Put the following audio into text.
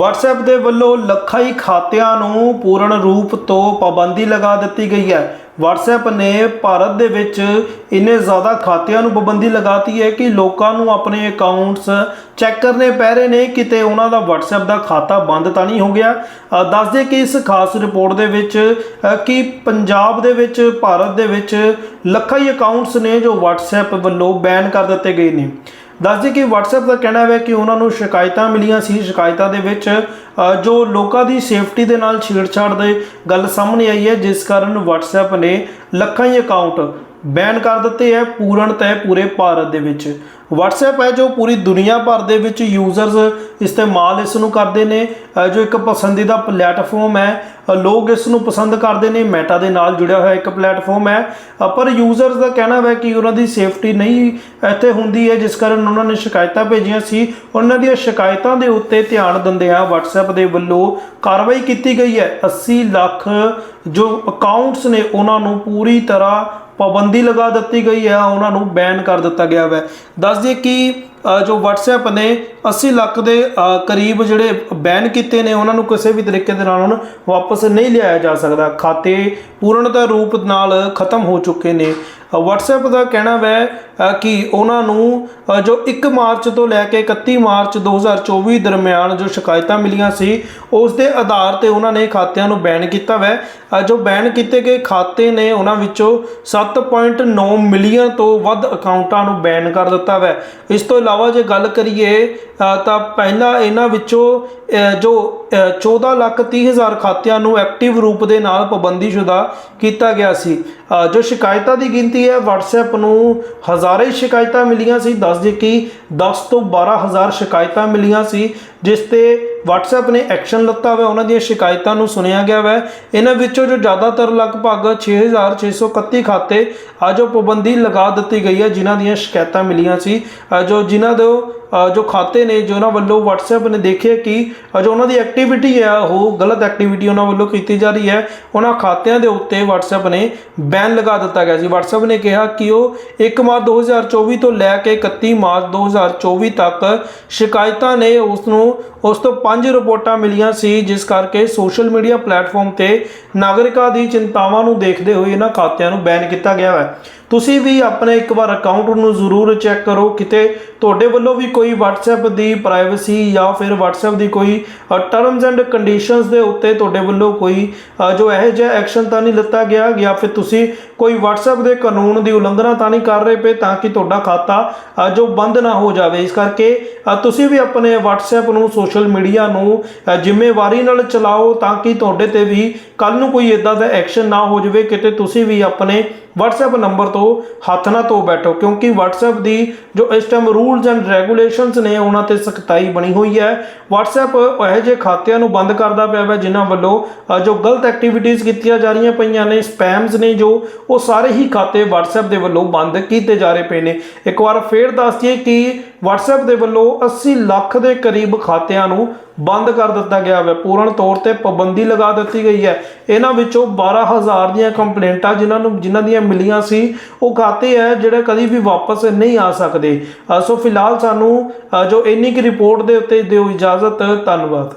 WhatsApp ਦੇ ਵੱਲੋਂ ਲੱਖਾਂ ਹੀ ਖਾਤਿਆਂ ਨੂੰ ਪੂਰਨ ਰੂਪ ਤੋਂ ਪਾਬੰਦੀ ਲਗਾ ਦਿੱਤੀ ਗਈ ਹੈ। WhatsApp ਨੇ ਭਾਰਤ ਦੇ ਵਿੱਚ ਇੰਨੇ ਜ਼ਿਆਦਾ ਖਾਤਿਆਂ ਨੂੰ ਪਾਬੰਦੀ ਲਗਾਤੀ ਹੈ ਕਿ ਲੋਕਾਂ ਨੂੰ ਆਪਣੇ ਅਕਾਊਂਟਸ ਚੈੱਕ ਕਰਨੇ ਪੈ ਰਹੇ ਨੇ ਕਿਤੇ ਉਹਨਾਂ ਦਾ WhatsApp ਦਾ ਖਾਤਾ ਬੰਦ ਤਾਂ ਨਹੀਂ ਹੋ ਗਿਆ। ਅ, ਦੱਸਦੇ ਕਿ ਇਸ ਖਾਸ ਰਿਪੋਰਟ ਦੇ ਵਿੱਚ ਕਿ ਪੰਜਾਬ ਦੇ ਵਿੱਚ ਭਾਰਤ ਦੇ ਵਿੱਚ ਲੱਖਾਂ ਹੀ ਅਕਾਊਂਟਸ ਨੇ ਜੋ WhatsApp ਵੱਲੋਂ ਬੈਨ ਕਰ ਦਿੱਤੇ ਗਏ ਨੇ। ਦੱਸਦੇ ਕਿ WhatsApp ਦਾ ਕਹਿਣਾ ਹੈ ਕਿ ਉਹਨਾਂ ਨੂੰ ਸ਼ਿਕਾਇਤਾਂ ਮਿਲੀਆਂ ਸੀ, ਸ਼ਿਕਾਇਤਾਂ ਦੇ ਵਿੱਚ ਜੋ ਲੋਕਾਂ ਦੀ ਸੇਫਟੀ ਦੇ ਨਾਲ ਛੇੜਛਾੜ ਦੇ ਗੱਲ ਸਾਹਮਣੇ ਆਈ ਹੈ, ਜਿਸ ਕਾਰਨ WhatsApp ਨੇ ਲੱਖਾਂ ਹੀ ਅਕਾਊਂਟ ਬੈਨ ਕਰ ਦਿੱਤੇ ਹੈ ਪੂਰਨ ਤੈ ਪੂਰੇ ਭਾਰਤ ਦੇ ਵਿੱਚ। WhatsApp ਹੈ ਜੋ ਪੂਰੀ ਦੁਨੀਆ ਭਰ ਦੇ ਵਿੱਚ ਯੂਜ਼ਰਸ ਇਸਤੇਮਾਲ ਇਸ ਨੂੰ ਕਰਦੇ ਨੇ। ਜੋ ਇੱਕ ਪਸੰਦੀਦਾ ਪਲੇਟਫਾਰਮ ਹੈ ਲੋਕ ਇਸ ਨੂੰ ਪਸੰਦ ਕਰਦੇ ਨੇ। ਮੈਟਾ ਦੇ ਨਾਲ ਜੁੜਿਆ ਹੋਇਆ ਇੱਕ ਪਲੇਟਫਾਰਮ ਹੈ। ਪਰ ਯੂਜ਼ਰਸ ਦਾ ਕਹਿਣਾ ਹੈ ਕਿ ਉਹਨਾਂ ਦੀ ਸੇਫਟੀ ਨਹੀਂ ਇੱਥੇ ਹੁੰਦੀ ਹੈ, ਜਿਸ ਕਾਰਨ ਉਹਨਾਂ ਨੇ ਸ਼ਿਕਾਇਤਾਂ ਭੇਜੀਆਂ ਸੀ। ਉਹਨਾਂ ਦੀਆਂ ਸ਼ਿਕਾਇਤਾਂ ਦੇ ਉੱਤੇ ਧਿਆਨ ਦਿੰਦਿਆਂ WhatsApp ਦੇ ਵੱਲੋਂ ਕਾਰਵਾਈ ਕੀਤੀ ਗਈ ਹੈ। 80 ਲੱਖ ਜੋ ਅਕਾਊਂਟਸ ਨੇ ਉਹਨਾਂ ਨੂੰ ਪੂਰੀ ਤਰ੍ਹਾਂ ਪਾਬੰਦੀ ਲਗਾ ਦਿੱਤੀ ਗਈ ਹੈ, ਉਹਨਾਂ ਨੂੰ ਬੈਨ ਕਰ ਦਿੱਤਾ ਗਿਆ ਹੈ ਦੱਸ ਦਈਏ ਕਿ ਜੋ WhatsApp ਨੇ 80 ਲੱਖ ਦੇ ਕਰੀਬ ਜਿਹੜੇ ਬੈਨ ਕੀਤੇ ਨੇ ਉਹਨਾਂ ਨੂੰ ਕਿਸੇ ਵੀ ਤਰੀਕੇ ਦੇ ਨਾਲ ਹੁਣ ਵਾਪਸ ਨਹੀਂ ਲਿਆਇਆ ਜਾ ਸਕਦਾ। ਖਾਤੇ ਪੂਰਨਤਾ ਰੂਪ ਨਾਲ ਖਤਮ ਹੋ ਚੁੱਕੇ ਨੇ। ਅ, WhatsApp ਦਾ ਕਹਿਣਾ ਹੈ ਕਿ ਉਹਨਾਂ ਨੂੰ ਜੋ 1 ਮਾਰਚ ਤੋਂ ਲੈ ਕੇ 31 ਮਾਰਚ 2024 ਦਰਮਿਆਨ ਜੋ ਸ਼ਿਕਾਇਤਾਂ ਮਿਲੀਆਂ ਸੀ ਉਸ ਦੇ ਆਧਾਰ ਤੇ ਉਹਨਾਂ ਨੇ ਖਾਤਿਆਂ ਨੂੰ ਬੈਨ ਕੀਤਾ ਹੈ ਜੋ ਬੈਨ ਕੀਤੇ ਗਏ ਖਾਤੇ ਨੇ ਉਹਨਾਂ ਵਿੱਚੋਂ 7.9 ਮਿਲੀਅਨ ਤੋਂ ਵੱਧ ਅਕਾਊਂਟਾਂ ਨੂੰ ਬੈਨ ਕਰ ਦਿੱਤਾ ਹੈ ਇਸ ਤੋਂ ਇਲਾਵਾ ਜੇ ਗੱਲ ਕਰੀਏ ਤਾਂ ਪਹਿਲਾਂ ਇਹਨਾਂ ਵਿੱਚੋਂ ਜੋ ਅ, 14 ਲੱਖ 30 ਹਜ਼ਾਰ ਖਾਤਿਆਂ ਨੂੰ ਐਕਟਿਵ ਰੂਪ ਦੇ ਨਾਲ ਪਾਬੰਦੀਸ਼ੁਦਾ ਕੀਤਾ ਗਿਆ ਸੀ। ਜੋ ਸ਼ਿਕਾਇਤਾਂ ਦੀ ਗਿਣਤੀ ਹੈ WhatsApp ਨੂੰ ਹਜ਼ਾਰੇ ਸ਼ਿਕਾਇਤਾਂ ਮਿਲੀਆਂ ਸੀ। ਦੱਸ ਦੇ ਕਿ 10 ਤੋਂ 12000 ਸ਼ਿਕਾਇਤਾਂ ਮਿਲੀਆਂ ਸੀ ਜਿਸ ਤੇ WhatsApp ਨੇ ਐਕਸ਼ਨ ਲਿੱਤਾ ਹੋਇਆ ਉਹਨਾਂ ਦੀਆਂ ਸ਼ਿਕਾਇਤਾਂ ਨੂੰ ਸੁਣਿਆ ਗਿਆ ਹੈ ਇਹਨਾਂ ਵਿੱਚੋਂ ਜੋ ਜ਼ਿਆਦਾਤਰ ਲਗਭਗ 6631 ਖਾਤੇ ਆ ਜੋ ਪਾਬੰਦੀ ਲਗਾ ਦਿੱਤੀ ਗਈ ਹੈ, ਜਿਨ੍ਹਾਂ ਦੀਆਂ ਸ਼ਿਕਾਇਤਾਂ ਮਿਲੀਆਂ ਸੀ। ਜੋ ਜਿਨ੍ਹਾਂ ਦੇ ਜੋ ਖਾਤੇ ਨੇ, ਜੋ ਉਹਨਾਂ ਵੱਲੋਂ WhatsApp ਨੇ ਦੇਖਿਆ ਕਿ ਜੋ ਉਹਨਾਂ ਦੀ ਐਕਟੀਵਿਟੀ ਹੈ, ਉਹ ਗਲਤ ਐਕਟੀਵਿਟੀ ਉਹਨਾਂ ਵੱਲੋਂ ਕੀਤੀ ਜਾ ਰਹੀ ਹੈ, ਉਹਨਾਂ ਖਾਤਿਆਂ ਦੇ ਉੱਤੇ WhatsApp ਨੇ ਬੈਨ ਲਗਾ ਦਿੱਤਾ ਗਿਆ ਸੀ। WhatsApp ਨੇ ਕਿਹਾ ਕਿ ਉਹ 1 ਮਾਰਚ 2024 ਤੋਂ ਲੈ ਕੇ 31 ਮਾਰਚ 2024 ਤੱਕ ਸ਼ਿਕਾਇਤਾਂ ਨੇ ਉਸ ਨੂੰ, ਉਸ ਤੋਂ ਪੰਜ ਰਿਪੋਰਟਾਂ ਮਿਲੀਆਂ ਸੀ, ਜਿਸ ਕਰਕੇ ਸੋਸ਼ਲ ਮੀਡੀਆ ਪਲੇਟਫਾਰਮ ਤੇ ਨਾਗਰਿਕਾਂ ਦੀ ਚਿੰਤਾਵਾਂ ਨੂੰ ਦੇਖਦੇ ਹੋਏ ਇਹਨਾਂ ਖਾਤਿਆਂ ਨੂੰ ਬੈਨ ਕੀਤਾ ਗਿਆ ਹੈ। ਤੁਸੀਂ ਵੀ ਆਪਣੇ ਇੱਕ ਵਾਰ ਅਕਾਊਂਟ ਨੂੰ ਜ਼ਰੂਰ ਚੈੱਕ ਕਰੋ। ਕਿਤੇ ਤੁਹਾਡੇ ਵੱਲੋਂ ਵੀ ਕੋਈ WhatsApp ਦੀ ਪ੍ਰਾਈਵੇਸੀ ਜਾਂ ਫਿਰ WhatsApp ਦੀ ਕੋਈ ਟਰਮਸ ਐਂਡ ਕੰਡੀਸ਼ਨਸ ਦੇ ਉੱਤੇ ਤੁਹਾਡੇ ਵੱਲੋਂ ਕੋਈ ਜੋ ਇਹੋ ਜਿਹਾ ਐਕਸ਼ਨ ਤਾਂ ਨਹੀਂ ਲਿੱਤਾ ਗਿਆ ਜਾਂ ਫਿਰ ਤੁਸੀਂ ਕੋਈ WhatsApp ਦੇ ਕਾਨੂੰਨ ਦੀ ਉਲੰਘਣਾ ਤਾਂ ਨਹੀਂ ਕਰ ਰਹੇ ਪਏ ਤਾਂ ਕਿ ਤੁਹਾਡਾ ਖਾਤਾ ਜੋ ਬੰਦ ਨਾ ਹੋ ਜਾਵੇ। ਇਸ ਕਰਕੇ ਤੁਸੀਂ ਵੀ ਆਪਣੇ WhatsApp ਨੂੰ ਸੋਸ਼ਲ ਮੀਡੀਆ ਨੂੰ ਜ਼ਿੰਮੇਵਾਰੀ ਨਾਲ ਚਲਾਓ ਤਾਂ ਕਿ ਤੁਹਾਡੇ ਤੇ ਵੀ ਕੱਲ ਨੂੰ ਕੋਈ ਇਦਾਂ ਦਾ ਐਕਸ਼ਨ ਨਾ ਹੋ ਜਾਵੇ। ਕਿਤੇ ਤੁਸੀਂ ਵੀ ਆਪਣੇ WhatsApp ਨੰਬਰ ਤੋਂ ਹੱਥ ਨਾ ਧੋ ਬੈਠੋ, ਕਿਉਂਕਿ WhatsApp ਦੀ ਜੋ ਇਸ ਟਾਈਮ ਰੂਲਸ ਐਂਡ ਰੈਗੂਲੇਸ਼ਨਸ ਨੇ ਉਹਨਾਂ ਤੇ ਸਖਤਾਈ ਬਣੀ ਹੋਈ ਹੈ। WhatsApp ਇਹੋ ਜਿਹੇ ਖਾਤਿਆਂ ਨੂੰ ਬੰਦ ਕਰਦਾ ਪਿਆ ਹੈ ਜਿਨ੍ਹਾਂ ਵੱਲੋਂ ਜੋ ਗਲਤ ਐਕਟੀਵਿਟੀਜ਼ ਕੀਤੀਆਂ ਜਾ ਰਹੀਆਂ ਪਈਆਂ ਨੇ ਸਪੈਮਸ ਨੇ ਜੋ, ਉਹ ਸਾਰੇ ਹੀ ਖਾਤੇ WhatsApp ਦੇ ਵੱਲੋਂ ਬੰਦ ਕੀਤੇ ਜਾ ਰਹੇ ਪਏ ਨੇ। ਇੱਕ ਵਾਰ ਫੇਰ ਦੱਸ ਦਈਏ ਕਿ WhatsApp ਦੇ ਵੱਲੋਂ 80 ਲੱਖ ਦੇ ਕਰੀਬ ਖਾਤਿਆਂ ਨੂੰ ਬੰਦ ਕਰ ਦਿੱਤਾ ਗਿਆ ਹੈ ਪੂਰਨ ਤੌਰ ਤੇ ਪਾਬੰਦੀ ਲਗਾ ਦਿੱਤੀ ਗਈ ਹੈ। ਇਹਨਾਂ ਵਿੱਚੋਂ 12000 ਦੀਆਂ ਕੰਪਲੇਂਟਾਂ ਜਿਨ੍ਹਾਂ ਨੂੰ ਜਿਨ੍ਹਾਂ ਦੀਆਂ ਮਿਲੀਆਂ ਸੀ, ਉਹ ਖਾਤੇ ਹੈ ਜਿਹੜੇ ਕਦੀ ਵੀ ਵਾਪਸ ਨਹੀਂ ਆ ਸਕਦੇ। ਸੋ ਫਿਲਹਾਲ ਸਾਨੂੰ ਜੋ ਇੰਨੀ ਕਿ ਰਿਪੋਰਟ ਦੇ ਉੱਤੇ ਦਿਓ ਇਜਾਜ਼ਤ। ਧੰਨਵਾਦ।